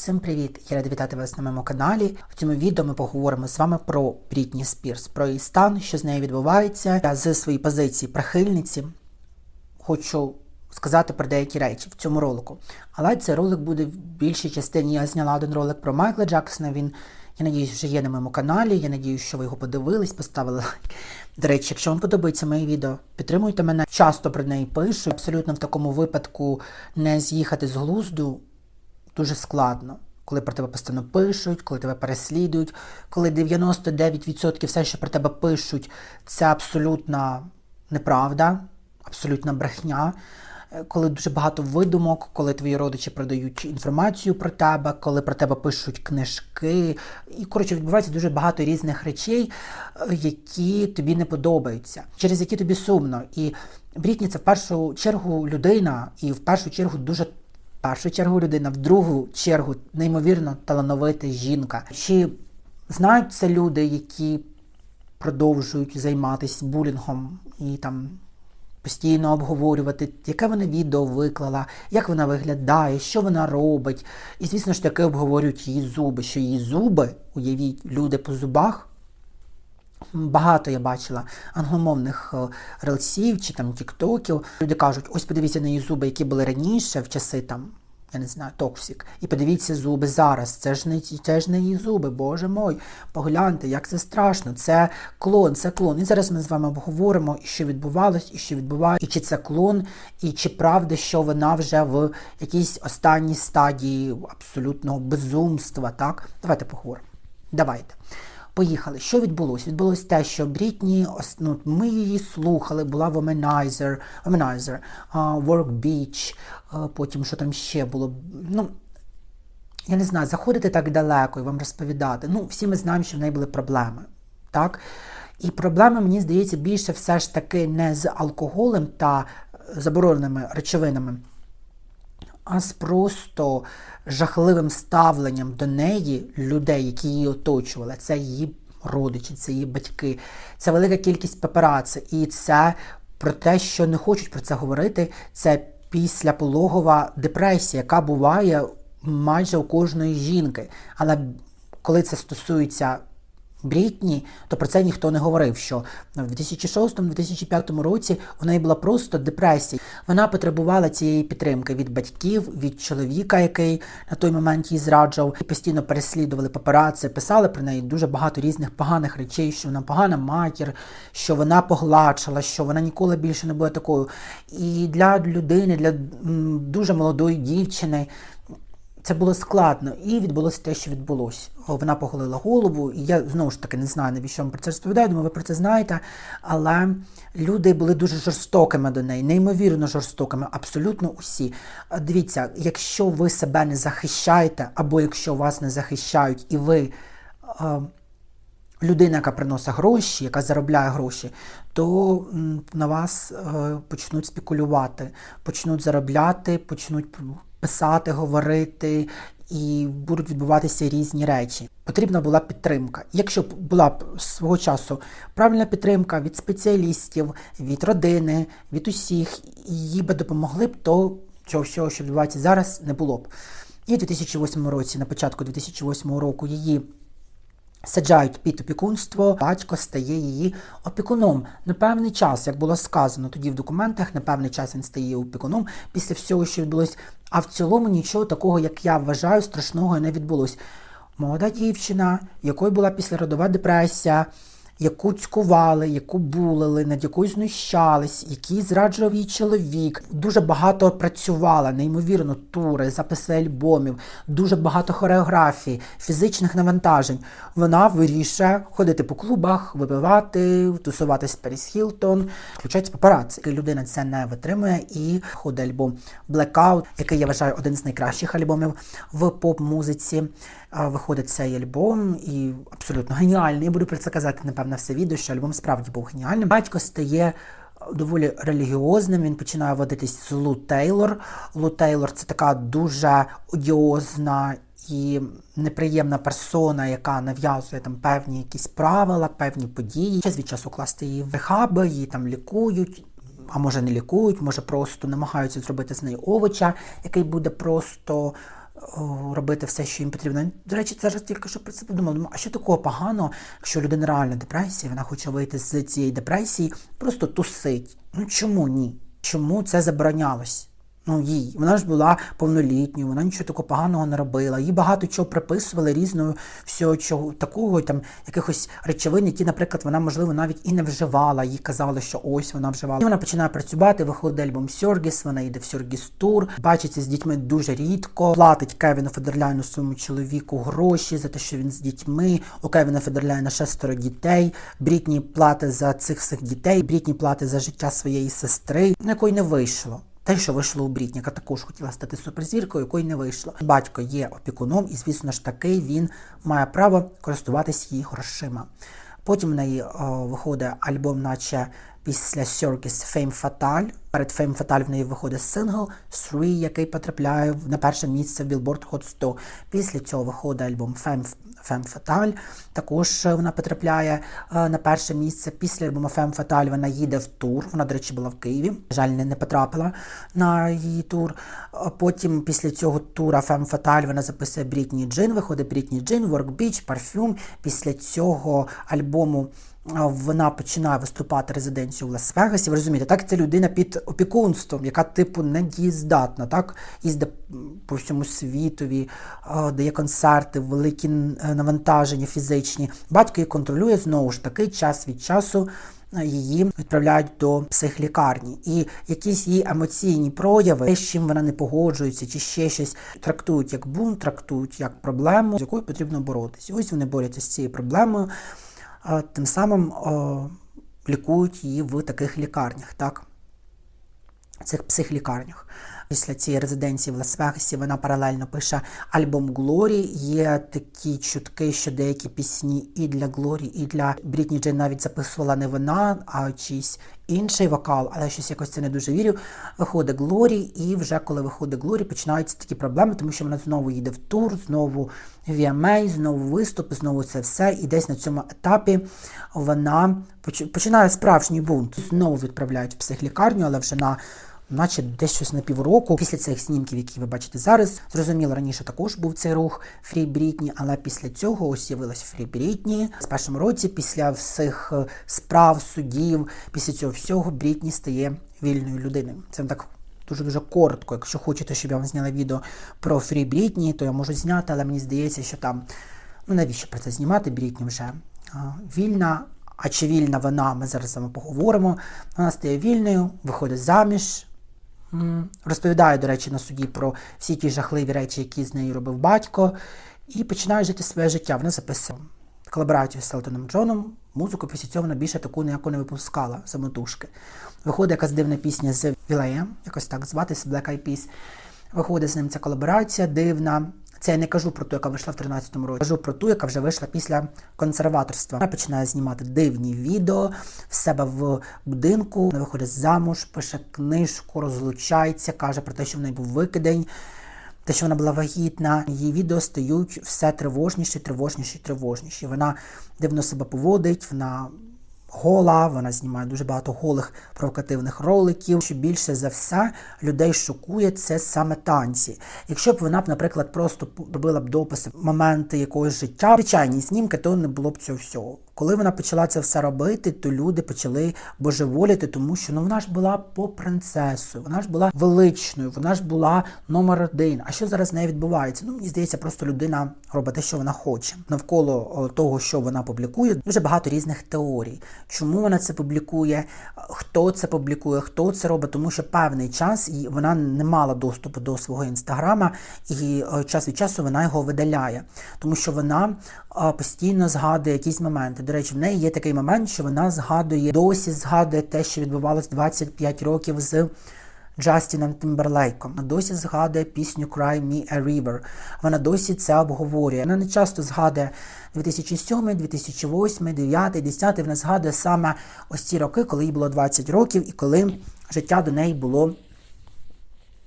Всім привіт! Я рада вітати вас на моєму каналі. В цьому відео ми поговоримо з вами про Брітні Спірс, про її стан, що з нею відбувається. Я з своєї позиції прихильниці хочу сказати про деякі речі в цьому ролику. Але цей ролик буде в більшій частині. Я зняла один ролик про Майкла Джексона. Він, я надіюсь, вже є на моєму каналі. Я надіюсь, що ви його подивились, поставили лайк. До речі, якщо вам подобається моє відео, підтримуйте мене. Часто про неї пишу. Абсолютно в такому випадку не з'їхати з глузду дуже складно. Коли про тебе постійно пишуть, коли тебе переслідують, коли 99% все, що про тебе пишуть, це абсолютна неправда, абсолютна брехня. Е, Коли дуже багато видумок, коли твої родичі продають інформацію про тебе, коли про тебе пишуть книжки, і коротше відбувається дуже багато різних речей, е, які тобі не подобаються, через які тобі сумно. І Брітні це в першу чергу людина, і в першу чергу дуже першу чергу людина, в другу чергу неймовірно талановита жінка. Чи знають це люди, які продовжують займатися булінгом і там постійно обговорювати, яке вона відео виклала, як вона виглядає, що вона робить. І, звісно ж таки, обговорюють її зуби, що її зуби, уявіть, люди по зубах. Багато я бачила англомовних е, релсів чи там тіктоків. Люди кажуть, ось подивіться на її зуби, які були раніше в часи там, я не знаю, токсик. І подивіться зуби зараз. Це ж не це ж не її зуби, боже мой. Погляньте, як це страшно. Це клон, це клон. І зараз ми з вами обговоримо, що відбувалось, і що відбувається, і чи це клон, і чи правда, що вона вже в якійсь останній стадії абсолютного безумства. Так, давайте поговоримо. Давайте. Поїхали. Що відбулося? Відбулося те, що Брітні, ну, ми її слухали, була Womanizer, Womanizer, а, Work Beach, потім що там ще було. Ну, я не знаю, заходити так далеко і вам розповідати. Ну, всі ми знаємо, що в неї були проблеми. Так? І проблеми, мені здається, більше все ж таки не з алкоголем та забороненими речовинами, а з просто жахливим ставленням до неї людей, які її оточували. Це її родичі, це її батьки, це велика кількість папераці. І це про те, що не хочуть про це говорити, це післяпологова депресія, яка буває майже у кожної жінки. Але коли це стосується Брітні, то про це ніхто не говорив. Що в 2006-2005 році у неї була просто депресія. Вона потребувала цієї підтримки від батьків, від чоловіка, який на той момент її зраджував, і постійно переслідували папараці, писали про неї дуже багато різних поганих речей, що вона погана матір, що вона погладшала, що вона ніколи більше не буде такою. І для людини, для дуже молодої дівчини. Це було складно, і відбулося те, що відбулося. Вона поголила голову, і я знову ж таки не знаю, навіщо вам про це розповідаю, думаю, ви про це знаєте. Але люди були дуже жорстокими до неї, неймовірно жорстокими, абсолютно усі. Дивіться, якщо ви себе не захищаєте, або якщо вас не захищають, і ви. людина, яка приносить гроші, яка заробляє гроші, то на вас е, почнуть спекулювати, почнуть заробляти, почнуть писати, говорити. І будуть відбуватися різні речі. Потрібна була підтримка. Якщо б була б свого часу правильна підтримка від спеціалістів, від родини, від усіх, їй би допомогли б, то цього всього, що відбувається зараз, не було б. І в 2008 році, на початку 2008 року, її Саджають під опікунство, батько стає її опікуном на певний час, як було сказано тоді в документах, на певний час він стає опікуном після всього, що відбулось. А в цілому нічого такого, як я вважаю, страшного не відбулось. Молода дівчина, якою була післяродова депресія, яку цькували, яку булили, над якою знущались, який зраджував її чоловік. Дуже багато працювала, неймовірно, тури, записи альбомів, дуже багато хореографій, фізичних навантажень. Вона вирішує ходити по клубах, випивати, тусуватись Періс Хілтон, включається папараці. Людина це не витримує і ходить альбом Blackout, який я вважаю один з найкращих альбомів в поп-музиці. Виходить цей альбом і абсолютно геніальний. Я буду про це казати, напевно, все відео, що альбом справді був геніальним. Батько стає доволі релігіозним. Він починає водитись з Лу Тейлор. Лу Тейлор це така дуже одіозна і неприємна персона, яка нав'язує там певні якісь правила, певні події. Час від часу класти її в рехаби, її там лікують. А може не лікують, може просто намагаються зробити з неї овоча, який буде просто робити все, що їм потрібно. До речі, це зараз тільки що про це подумав. А що такого поганого, якщо людина реально депресія, вона хоче вийти з цієї депресії, просто тусить. Ну чому ні? Чому це заборонялось? Ну, їй. Вона ж була повнолітньою, вона нічого такого поганого не робила. Їй багато чого приписували різного всього чого такого, там якихось речовин, які, наприклад, вона, можливо, навіть і не вживала. Їй казали, що ось вона вживала. І вона починає працювати, виходить альбом Сьоргіс, вона йде в Сьоргіс тур, бачиться з дітьми дуже рідко, платить Кевіну Федерляйну своєму чоловіку гроші за те, що він з дітьми. У Кевіна Федерляйна шестеро дітей. Брітні платить за цих всіх дітей. Брітні платить за життя своєї сестри, на якої не вийшло. Те, що вийшло у Брітні, також хотіла стати суперзіркою, якої не вийшло. Батько є опікуном, і, звісно ж таки, він має право користуватись її грошима. Потім в неї о, виходить альбом, наче після Circus Fame Fatal. Перед Fame Fatal в неї виходить сингл Three, який потрапляє на перше місце в Billboard Hot 100. Після цього виходить альбом Fame Femme Fatale. Також вона потрапляє е, на перше місце. Після альбому Femme Fatale вона їде в тур. Вона, до речі, була в Києві. На жаль, не, потрапила на її тур. Е, Потім, після цього тура Femme Fatale вона записує Брітні Джин. Виходить Брітні Джин, Work Beach, Parfum. Після цього альбому. Вона починає виступати резиденцію в Лас-Вегасі. Ви розумієте, так це людина під опікунством, яка типу недієздатна, так їздить по всьому світові, дає концерти, великі навантаження фізичні. Батько її контролює знову ж таки час від часу. Її відправляють до психлікарні, і якісь її емоційні прояви, те, з чим вона не погоджується, чи ще щось трактують як бунт, трактують як проблему, з якою потрібно боротися. Ось вони борються з цією проблемою, тим самим лікують її в таких лікарнях, так? цих психлікарнях. Після цієї резиденції в Лас-Вегасі вона паралельно пише альбом Глорі. Є такі чутки, що деякі пісні і для Глорі, і для Брітні Джей навіть записувала не вона, а чийсь інший вокал, але щось якось це не дуже вірю. Виходить Глорі, і вже коли виходить Глорі, починаються такі проблеми, тому що вона знову їде в тур, знову VMA, знову виступ, знову це все. І десь на цьому етапі вона починає справжній бунт. Знову відправляють в психлікарню, але вже на наче десь щось на півроку. Після цих снімків, які ви бачите зараз, зрозуміло, раніше також був цей рух Фрі Брітні, але після цього ось з'явилась Фрі Брітні. З першому році, після всіх е, справ, судів, після цього всього Брітні стає вільною людиною. Це так. Дуже-дуже коротко. Якщо хочете, щоб я вам зняла відео про Фрі Брітні, то я можу зняти, але мені здається, що там, ну навіщо про це знімати? Брітні вже вільна. А чи вільна вона, ми зараз з вами поговоримо. Вона стає вільною, виходить заміж, Розповідає, до речі, на суді про всі ті жахливі речі, які з нею робив батько, і починає жити своє життя. Вона записала колаборацію з Селтоном Джоном. Музику після цього вона більше таку ніяку не випускала самотужки. Виходить якась дивна пісня з Вілеєм, якось так зватися Black Eyed Peas. Виходить з ним ця колаборація дивна. Це я не кажу про ту, яка вийшла в 13-му році. Кажу про ту, яка вже вийшла після консерваторства. Вона починає знімати дивні відео в себе в будинку. Вона виходить замуж, пише книжку, розлучається, каже про те, що в неї був викидень. Те, що вона була вагітна, її відео стають все тривожніші, тривожніші, тривожніші. Вона дивно себе поводить, вона гола, вона знімає дуже багато голих провокативних роликів. Що більше за все людей шокує це саме танці. Якщо б вона б, наприклад, просто робила б дописи моменти якогось життя, звичайні знімки, то не було б цього всього. Коли вона почала це все робити, то люди почали божеволіти, тому що ну вона ж була по принцесою, вона ж була величною, вона ж була номер один. А що зараз з нею відбувається? Ну мені здається, просто людина робить те, що вона хоче. Навколо того, що вона публікує, дуже багато різних теорій. Чому вона це публікує? Хто це публікує? Хто це робить? Тому що певний час вона не мала доступу до свого інстаграма, і час від часу вона його видаляє, тому що вона постійно згадує якісь моменти. До речі, в неї є такий момент, що вона згадує досі згадує те, що відбувалось 25 років з. Джастіном Тімберлейком. Вона досі згадує пісню Cry Me a River. Вона досі це обговорює. Вона не часто згадує 2007, 2008, 2009, 2010. Вона згадує саме ось ці роки, коли їй було 20 років і коли життя до неї було.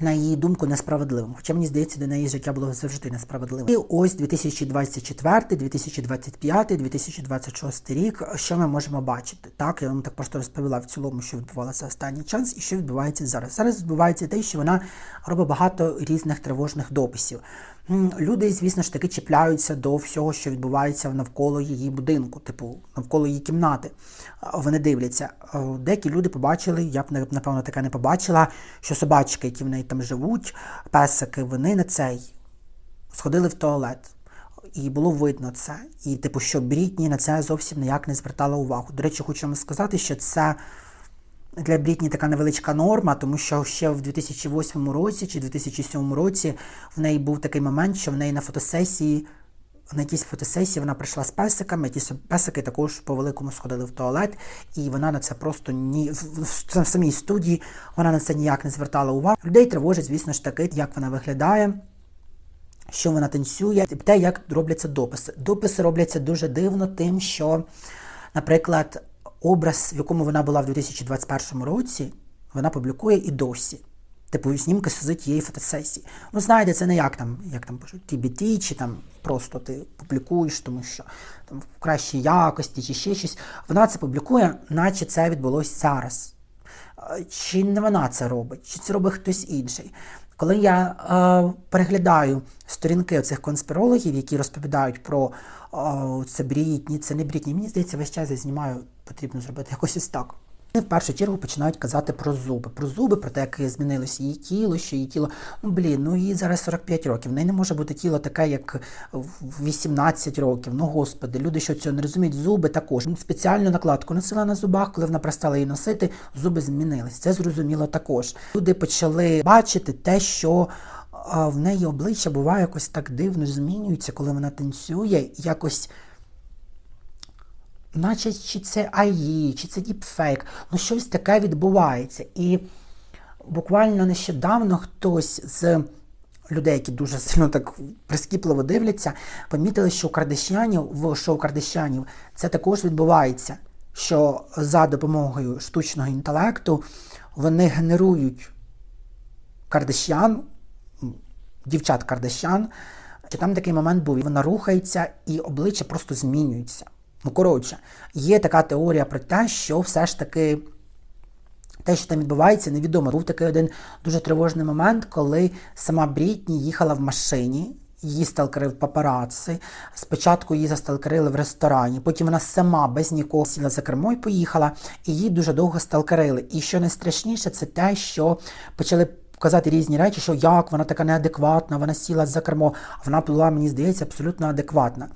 На її думку несправедливим. Хоча мені здається, до неї життя було завжди несправедливим. І ось 2024, 2025, 2026 рік. Що ми можемо бачити? Так, я вам так просто розповіла в цілому, що відбувалося останній час, і що відбувається зараз. Зараз відбувається те, що вона робить багато різних тривожних дописів. Люди, звісно ж таки, чіпляються до всього, що відбувається навколо її будинку, типу навколо її кімнати. Вони дивляться. Деякі люди побачили, я б напевно таке не побачила, що собачки, які в неї там живуть, песики, вони на цей сходили в туалет. І було видно це. І, типу, що Брітні на це зовсім ніяк не звертала увагу. До речі, хочу вам сказати, що це для Брітні така невеличка норма, тому що ще в 2008 році чи 2007 році в неї був такий момент, що в неї на фотосесії, на якійсь фотосесії вона прийшла з песиками, ті песики також по великому сходили в туалет, і вона на це просто ні в, самій студії вона на це ніяк не звертала увагу. Людей тривожить, звісно ж таки, як вона виглядає що вона танцює, те, як робляться дописи. Дописи робляться дуже дивно, тим, що, наприклад, образ, в якому вона була в 2021 році, вона публікує і досі. Типу, знімки з тієї фотосесії. Ну, знаєте, це не як там, як там пишуть, TBT, чи там просто ти публікуєш, тому що там в кращій якості, чи ще щось. Вона це публікує, наче це відбулося зараз. Чи не вона це робить, чи це робить хтось інший. Коли я е, переглядаю сторінки цих конспірологів, які розповідають про е, це брітні, це не брітні, мені здається, весь час я знімаю, потрібно зробити якось ось так. Вони в першу чергу починають казати про зуби, про зуби, про те, як змінилося її тіло, що її тіло. Ну блін, ну їй зараз 45 років. В неї не може бути тіло таке, як в 18 років. Ну господи, люди, що цього не розуміють, зуби також. Спеціальну накладку носила на зубах, коли вона перестала її носити, зуби змінились. Це зрозуміло також. Люди почали бачити те, що. В неї обличчя буває якось так дивно змінюється, коли вона танцює, якось наче чи це АІ, чи це діпфейк, ну щось таке відбувається. І буквально нещодавно хтось з людей, які дуже сильно так прискіпливо дивляться, помітили, що у Кардашянів, в шоу Кардашянів це також відбувається, що за допомогою штучного інтелекту вони генерують Кардашян, дівчат Кардашян, що там такий момент був, і вона рухається, і обличчя просто змінюється. Ну, коротше, є така теорія про те, що все ж таки те, що там відбувається, невідомо. Був такий один дуже тривожний момент, коли сама Брітні їхала в машині. Її сталкерив папараци. Спочатку її засталкерили в ресторані, потім вона сама без нікого сіла за кермо і поїхала, і її дуже довго сталкерили. І що найстрашніше, це те, що почали казати різні речі, що як вона така неадекватна, вона сіла за кермо, вона була, мені здається, абсолютно адекватна.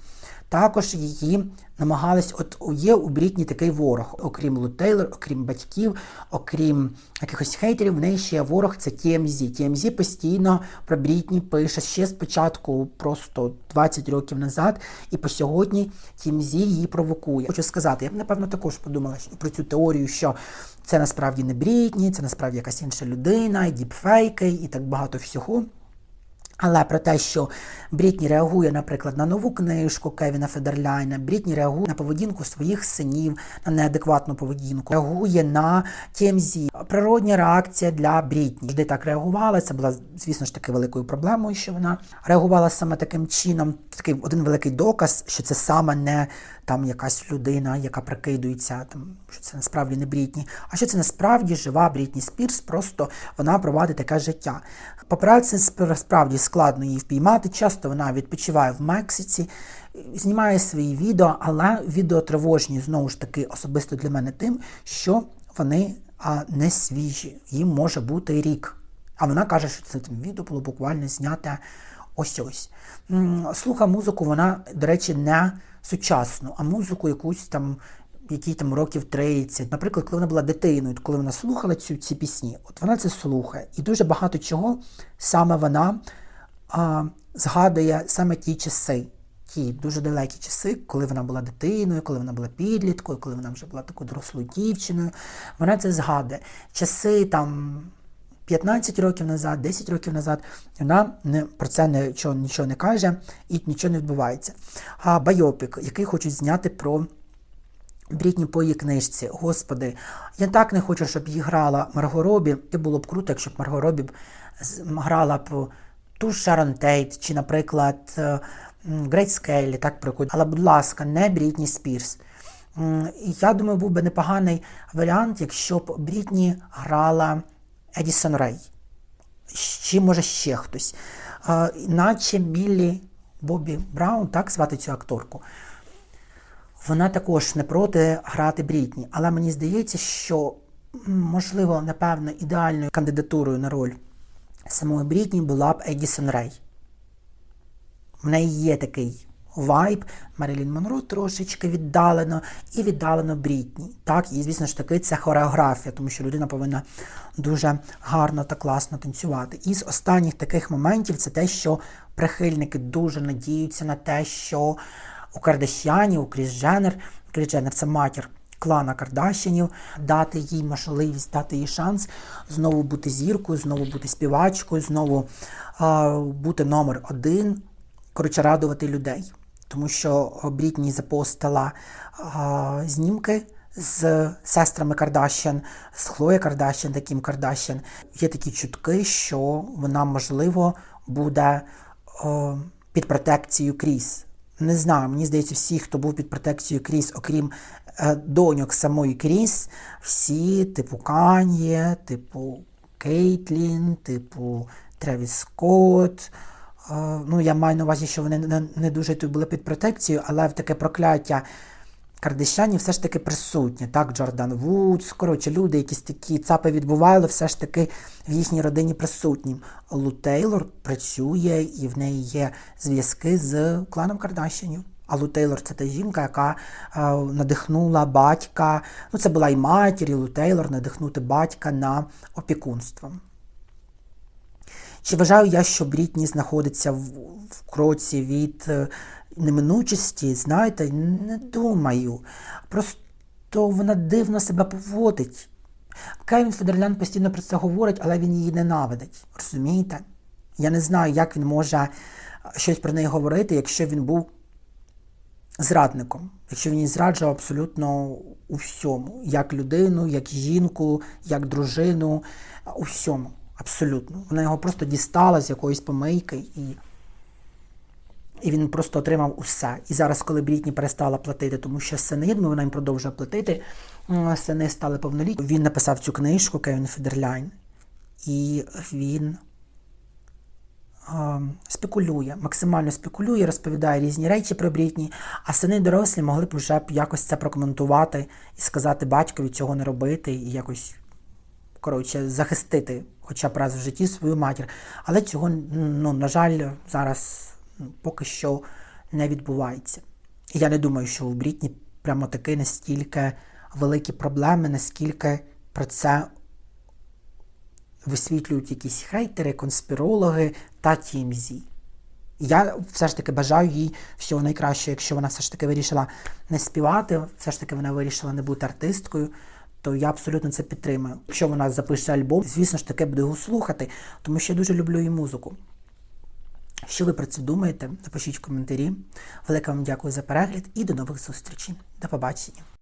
Також її намагались, от є у Брітні такий ворог, окрім Лу Тейлор, окрім батьків, окрім якихось хейтерів, в неї ще ворог це TMZ. TMZ постійно про Брітні пише ще спочатку, просто 20 років назад, і по сьогодні TMZ її провокує. Хочу сказати, я б напевно також подумала про цю теорію, що це насправді не Брітні, це насправді якась інша людина, і діпфейки, і так багато всього. Але про те, що Брітні реагує, наприклад, на нову книжку Кевіна Федерляйна, Брітні реагує на поведінку своїх синів, на неадекватну поведінку, реагує на TMZ. Природня реакція для Брітні. Завжди так реагувала. Це була, звісно ж таки, великою проблемою, що вона реагувала саме таким чином. Такий один великий доказ, що це саме не там якась людина, яка прикидується, там що це насправді не Брітні, а що це насправді жива Брітні Спірс, просто вона провадить таке життя. Поправці спра- справді складно її впіймати. Часто вона відпочиває в Мексиці, знімає свої відео, але відео тривожні знову ж таки особисто для мене тим, що вони а, не свіжі. Їм може бути рік. А вона каже, що це відео було буквально зняте ось ось. Слуха музику, вона, до речі, не сучасну, а музику якусь там, якій там років 30. Наприклад, коли вона була дитиною, коли вона слухала цю, ці пісні, от вона це слухає. І дуже багато чого саме вона а, згадує саме ті часи. Ті дуже далекі часи, коли вона була дитиною, коли вона була підліткою, коли вона вже була такою дорослою дівчиною. Вона це згадує. Часи там 15 років назад, 10 років назад, вона не, про це нічого, нічого не каже і нічого не відбувається. А байопік, який хочуть зняти про Брітні по її книжці. Господи, я так не хочу, щоб її грала Марго Робі. І було б круто, якщо б Марго Робі грала б ту Шарон Тейт, чи, наприклад, е, м, Скейлі, так прикольно. Але, будь ласка, не Брітні Спірс. Я думаю, був би непоганий варіант, якщо б Брітні грала Едісон Рей. Чи може ще хтось. А, наче Міллі Бобі Браун, так звати цю акторку. Вона також не проти грати Брітні, але мені здається, що можливо, напевно, ідеальною кандидатурою на роль самої Брітні була б Едісон Рей. В неї є такий вайб Мерилін Монро трошечки віддалено і віддалено Брітні. Так, і звісно ж таки це хореографія, тому що людина повинна дуже гарно та класно танцювати. І з останніх таких моментів це те, що прихильники дуже надіються на те, що у Кардашянів, у Кріс Дженнер, Кріс Дженнер це матір клана Кардашянів, дати їй можливість, дати їй шанс знову бути зіркою, знову бути співачкою, знову а, бути номер один коротше, радувати людей. Тому що Брітні запостила а, знімки з сестрами Кардашян, з Хлоє Кардашян, таким Кардашян. Є такі чутки, що вона, можливо, буде о, під протекцією Кріс. Не знаю, мені здається, всі, хто був під протекцією Кріс, окрім е, доньок самої Кріс, всі, типу Кан'є, типу Кейтлін, типу Тревіс Скотт. Ну, я маю на увазі, що вони не, не дуже тут були під протекцією, але в таке прокляття кардашянів все ж таки присутнє. Так, Джордан Вудс, коротше, люди, якісь такі цапи відбували, все ж таки в їхній родині присутні. Лу Тейлор працює і в неї є зв'язки з кланом Кардашянів. А Лу Тейлор це та жінка, яка е, надихнула батька. Ну, це була і матір, і Лу Тейлор надихнути батька на опікунство. Чи вважаю я, що Брітні знаходиться в, в кроці від е, неминучості? Знаєте, не думаю. Просто вона дивно себе поводить. Кевін Федерлян постійно про це говорить, але він її ненавидить. Розумієте? Я не знаю, як він може щось про неї говорити, якщо він був зрадником, якщо він її зраджував абсолютно у всьому, як людину, як жінку, як дружину, у всьому. Абсолютно. Вона його просто дістала з якоїсь помийки, і і він просто отримав усе. І зараз, коли Брітні перестала платити, тому що сини, ну вона їм продовжує платити, сини стали повнолітні. Він написав цю книжку Кевін Федерляйн, і він е, спекулює, максимально спекулює, розповідає різні речі про Брітні, а сини дорослі могли б вже якось це прокоментувати і сказати батькові цього не робити, і якось коротше, захистити хоча б раз в житті свою матір. Але цього, ну, на жаль, зараз ну, поки що не відбувається. І я не думаю, що у Брітні прямо таки настільки великі проблеми, наскільки про це висвітлюють якісь хейтери, конспірологи та TMZ. Я все ж таки бажаю їй всього найкращого, якщо вона все ж таки вирішила не співати, все ж таки вона вирішила не бути артисткою то я абсолютно це підтримую. Якщо вона запише альбом, звісно ж таки буду його слухати, тому що я дуже люблю її музику. Що ви про це думаєте? Напишіть в коментарі. Велике вам дякую за перегляд і до нових зустрічей. До побачення.